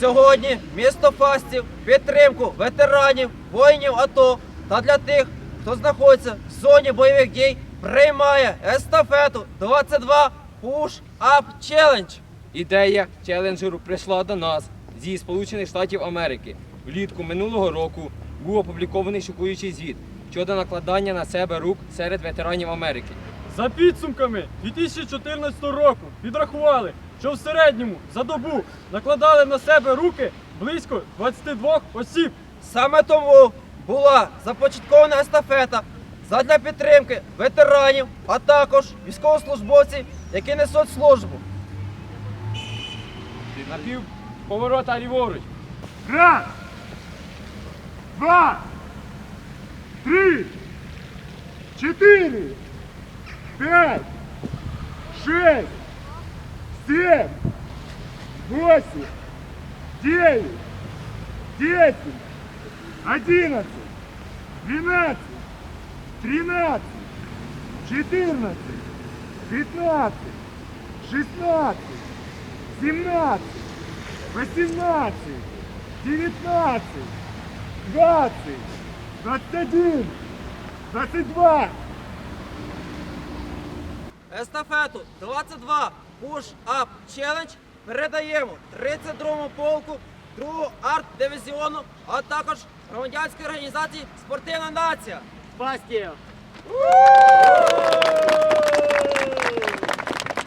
Сьогодні місто Фастів підтримку ветеранів, воїнів АТО та для тих, хто знаходиться в зоні бойових дій, приймає естафету 22 Push Up Challenge. Ідея челенджеру прийшла до нас зі Сполучених Штатів Америки. Влітку минулого року був опублікований шокуючий звіт щодо накладання на себе рук серед ветеранів Америки. За підсумками 2014 року підрахували, що в середньому за добу накладали на себе руки близько 22 осіб. Саме тому була започаткована естафета задля підтримки ветеранів, а також військовослужбовців, які несуть службу. Напів поворота ліворуч. Раз, два, три, четыре, пять, шесть, семь, восемь, девять, десять, одиннадцать, двенадцать, тринадцать, четырнадцать, пятнадцать, шестнадцать, семнадцать, восемнадцать, девятнадцать, двадцать, двадцать один, двадцать два. Естафету 22 Push Up Challenge передаємо 32-му полку 2-го арт-дивізіону, а також громадянській організації Спортивна нація. Бастія!